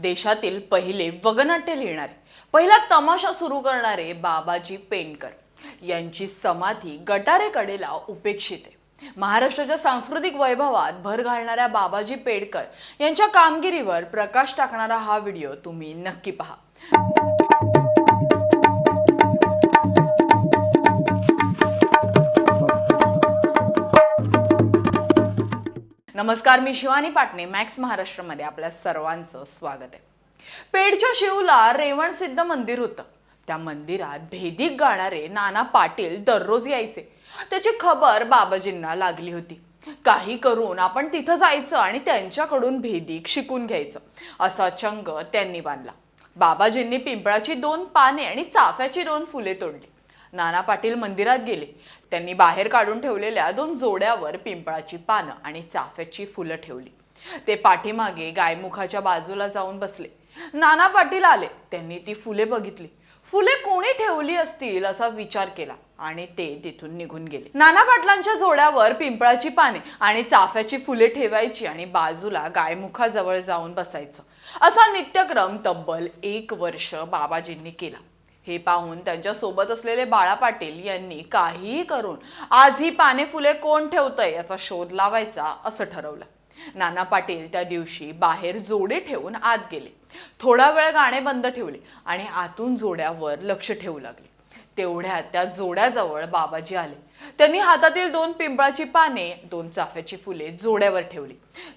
देशातील पहिले वगनाट्य लिहिणारे पहिला तमाशा सुरू करणारे बाबाजी पेंडकर. यांची समाधी गटारेकडेला उपेक्षित आहे. महाराष्ट्राच्या सांस्कृतिक वैभवात भर घालणाऱ्या बाबाजी पेडकर यांच्या कामगिरीवर प्रकाश टाकणारा हा व्हिडिओ तुम्ही नक्की पहा. नमस्कार मी शिवानी पाटणे मॅक्स महाराष्ट्रामध्ये आपल्या सर्वांचं स्वागत आहे. पेडच्या शिवला रेवण सिद्ध मंदिर होतं. त्या मंदिरात भेदीक गाणारे नाना पाटील दररोज यायचे. त्याची खबर बाबाजींना लागली होती. काही करून आपण तिथं जायचं आणि त्यांच्याकडून भेदीक शिकून घ्यायचं असा चंग त्यांनी बांधला. बाबाजींनी पिंपळाची दोन पाने आणि चाफ्याची दोन फुले तोडली. नाना पाटील मंदिरात गेले. त्यांनी बाहेर काढून ठेवलेल्या दोन जोड्यावर पिंपळाची पानं आणि चाफ्याची फुलं ठेवली. ते पाठीमागे गायमुखाच्या बाजूला जाऊन बसले. नाना पाटील आले. त्यांनी ती फुले बघितली. फुले कोणी ठेवली असतील असा विचार केला आणि ते तिथून निघून गेले. नाना पाटलांच्या जोड्यावर पिंपळाची पाने आणि चाफ्याची फुले ठेवायची आणि बाजूला गायमुखाजवळ जाऊन बसायचं. असा नित्यक्रम तब्बल एक वर्ष बाबाजींनी केला. हे पाहून त्यांच्यासोबत असलेले बाळा पाटील यांनी काहीही करून आज ही पाने फुले कोण ठेवतंय याचा शोध लावायचा असं ठरवलं. नाना पाटील त्या दिवशी बाहेर जोडे ठेवून आत गेले. थोडा वेळ गाणे बंद ठेवले आणि आतून जोड्यावर लक्ष ठेवू लागले. तेवढ्यात त्या जोड्याजवळ बाबाजी आले. त्यांनी हातातील दोन पिंपळाची पाने दोन चाफ्याची फुले जोड्यावर ठेवली.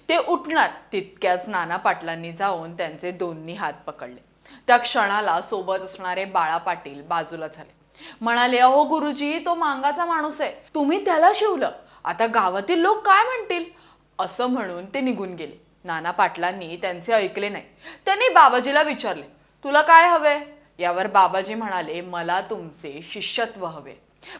ते उठणार तितक्याच नाना पाटलांनी जाऊन त्यांचे दोन्ही हात पकडले. त्या क्षणाला सोबत असणारे बाळा पाटील बाजूला झाले. म्हणाले अहो गुरुजी तो मांगाचा माणूस आहे. तुम्ही त्याला शिवलं. आता गावातील लोक काय म्हणतील? असं म्हणून ते निघून गेले. नाना पाटलांनी त्यांचे ऐकले नाही. त्यांनी बाबाजीला विचारले तुला काय हवे यावर बाबाजी म्हणाले मला तुमचे शिष्यत्व हवे.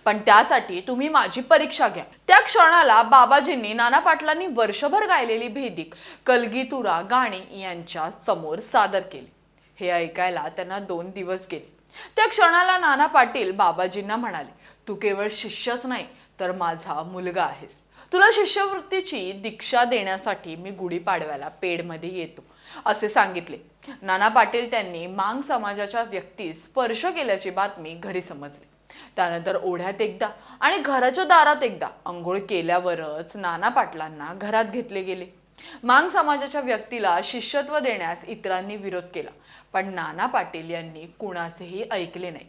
पण त्यासाठी तुम्ही माझी परीक्षा घ्या. त्या क्षणाला बाबाजींनी नाना पाटलांनी वर्षभर गायलेली भेदिक कलगीतुरा गाणी यांच्या समोर सादर केली. हे ऐकायला त्यांना दोन दिवस गेले. त्या क्षणाला नाना पाटील बाबाजींना म्हणाले तू केवळ शिष्यच नाही तर माझा मुलगा आहेस. तुला शिष्यवृत्तीची दीक्षा देण्यासाठी मी गुढीपाडव्याला पेडमध्ये येतो. असे सांगितले. नाना पाटील त्यांनी मांग समाजाच्या व्यक्तीस स्पर्श केल्याची बातमी घरी समजली. त्यानंतर ओढ्यात एकदा आणि घराच्या दारात एकदा आंघोळ केल्यावरच नाना पाटलांना घरात घेतले गेले. मांग समाजाच्या व्यक्तीला शिष्यत्व देण्यास इतरांनी विरोध केला. पण नाना पाटील यांनी कुणाचेही ऐकले नाही.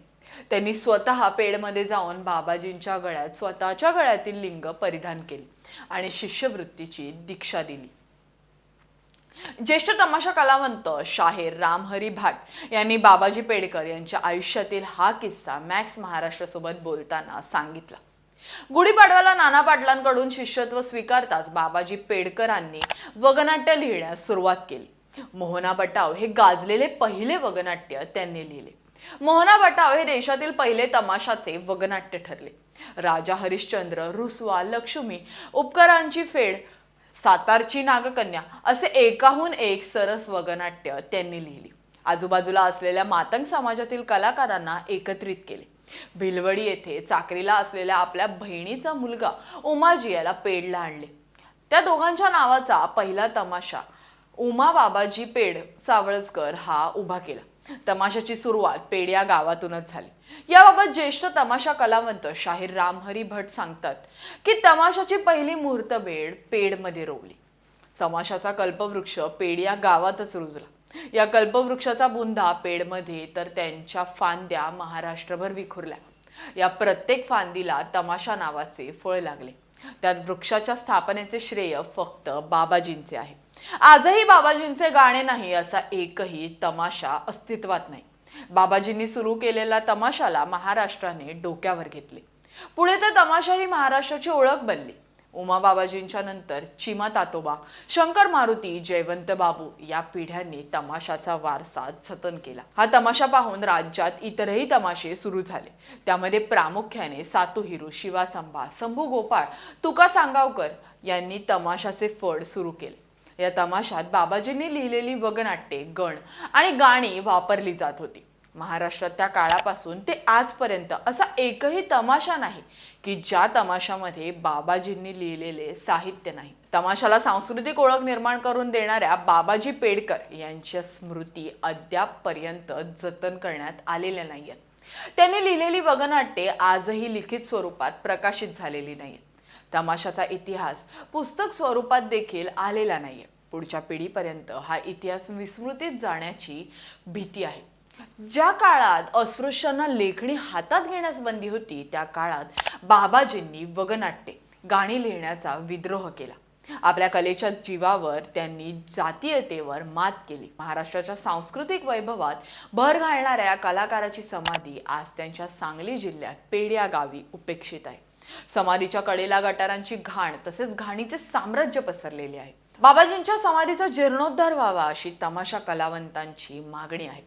त्यांनी स्वतः पेडमध्ये जाऊन बाबाजींच्या गळ्यात स्वतःच्या गळ्यातील लिंग परिधान केले आणि शिष्यवृत्तीची दीक्षा दिली. ज्येष्ठ तमाशा कलावंत शाहीर रामहरी भाट यांनी बाबाजी पेडकर यांच्या आयुष्यातील हा किस्सा मॅक्स महाराष्ट्रासोबत बोलताना सांगितला. गुढीपाडव्याला नाना पाटलांकडून शिष्यत्व स्वीकारताच बाबाजी पेडकरांनी वगनाट्य लिहिण्यास सुरुवात केली. मोहना बटाव हे गाजलेले पहिले वगनाट्य त्यांनी लिहिले. मोहना बटाव हे देशातील पहिले तमाशाचे वगनाट्य ठरले. राजा हरिश्चंद्र रुसवा लक्ष्मी उपकरांची फेड सातारची नागकन्या असे एकाहून एक सरस वगनाट्य त्यांनी लिहिली. आजूबाजूला असलेल्या मातंग समाजातील कलाकारांना एकत्रित केले. भिलवडी येथे चाकरीला असलेल्या आपल्या बहिणीचा मुलगा उमाजी याला पेडला आणले. त्या दोघांच्या नावाचा पहिला तमाशा उमा बाबाजी पेड सावळजकर हा उभा केला. तमाशाची सुरुवात पेड या गावातूनच झाली. याबाबत ज्येष्ठ तमाशा कलावंत शाहीर रामहरी भट सांगतात की तमाशाची पहिली मुहूर्तवेळ पेडमध्ये रोवली. तमाशाचा कल्पवृक्ष पेड या गावातच रुजला. या कल्पवृक्षाचा बुंदा पेडमध्ये तर त्यांच्या फांद्या महाराष्ट्रभर विखुरल्या. या प्रत्येक फांदीला तमाशा नावाचे फळ लागले. त्यात वृक्षाच्या स्थापनेचे श्रेय फक्त बाबाजींचे आहे. आजही बाबाजींचे गाणे नाही असा एकही तमाशा अस्तित्वात नाही. बाबाजींनी सुरू केलेल्या तमाशाला महाराष्ट्राने डोक्यावर घेतले. पुढे तर तमाशा ही महाराष्ट्राची ओळख बनली. उमा बाबाजींच्या नंतर चिमा तातोबा शंकर मारुती जयवंत बाबू या पिढ्यांनी तमाशाचा वारसा जतन केला. हा तमाशा पाहून राज्यात इतरही तमाशे सुरू झाले. त्यामध्ये प्रामुख्याने सातू हिरू शिवासंभा शंभू गोपाळ तुका सांगावकर यांनी तमाशाचे फड सुरू केले. या तमाशात बाबाजींनी लिहिलेली वगनाट्ये गण आणि गाणी वापरली जात होती. महाराष्ट्रात त्या काळापासून ते आजपर्यंत असा एकही तमाशा नाही की ज्या तमाशामध्ये बाबाजींनी लिहिलेले साहित्य नाही. तमाशाला सांस्कृतिक ओळख निर्माण करून देणाऱ्या बाबाजी पेडकर यांच्या स्मृती अद्यापपर्यंत जतन करण्यात आलेल्या नाही आहेत त्यांनी लिहिलेली वगनाट्ये आजही लिखित स्वरूपात प्रकाशित झालेली नाहीत तमाशाचा इतिहास पुस्तक स्वरूपात देखील आलेला नाहीये. पुढच्या पिढीपर्यंत हा इतिहास विस्मृतीत जाण्याची भीती आहे. ज्या काळात अस्पृश्यांना लेखणी हातात घेण्यास बंदी होती त्या काळात बाबाजींनी वगनाट्ये गाणी लिहिण्याचा विद्रोह केला. आपल्या कलेच्या जीवावर त्यांनी जातीयतेवर मात केली. महाराष्ट्राच्या सांस्कृतिक वैभवात भर घालणाऱ्या या कलाकाराची समाधी आज त्यांच्या सांगली जिल्ह्यात पेड्या गावी उपेक्षित आहे. समाधीच्या कडेला गटारांची घाण तसेच घाणीचे साम्राज्य पसरलेले आहे. बाबाजींच्या समाधीचा जीर्णोद्धार व्हावा अशी तमाशा कलावंतांची मागणी आहे.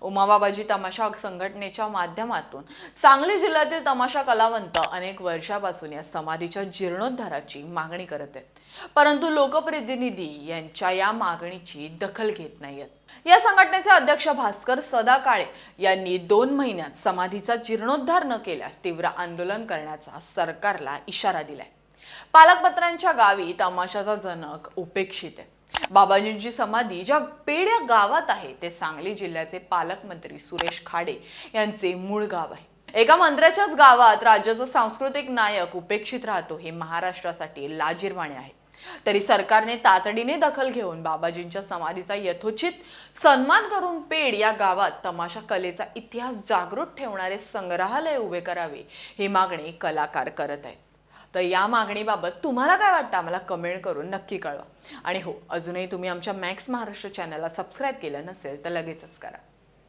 उमाबाबाजी तमाशा संघटनेच्या माध्यमातून. सांगली जिल्ह्यातील तमाशा कलावंत अनेक वर्षापासून या समाधीच्या जीर्णोद्धाराची मागणी करत आहेत. परंतु लोकप्रतिनिधी यांच्या या मागणीची दखल घेत नाहीयेत. या संघटनेचे अध्यक्ष भास्कर सदा काळे यांनी दोन महिन्यात समाधीचा जीर्णोद्धार न केल्यास तीव्र आंदोलन करण्याचा सरकारला इशारा दिलाय. पालकपत्रांच्या गावी तमाशाचा जनक उपेक्षित आहे. बाबाजींची समाधी ज्या पेड या गावात आहे ते सांगली जिल्ह्याचे पालकमंत्री सुरेश खाडे यांचे मूळ गाव आहे. एका मंत्र्याच्याच गावात राज्याचा सांस्कृतिक नायक उपेक्षित राहतो हे महाराष्ट्रासाठी लाजीरवाणे आहे. तरी सरकारने तातडीने दखल घेऊन बाबाजींच्या समाधीचा यथोचित सन्मान करून पेड या गावात तमाशा कलेचा इतिहास जागृत ठेवणारे संग्रहालय उभे करावे ही मागणी कलाकार करत आहेत. तर या मागणीबाबत तुम्हाला काय वाटतं? आम्हाला कमेंट करून नक्की कळवा. आणि हो अजूनही तुम्ही आमच्या मॅक्स महाराष्ट्र चॅनलला सबस्क्राईब केलं नसेल तर लगेचच करा.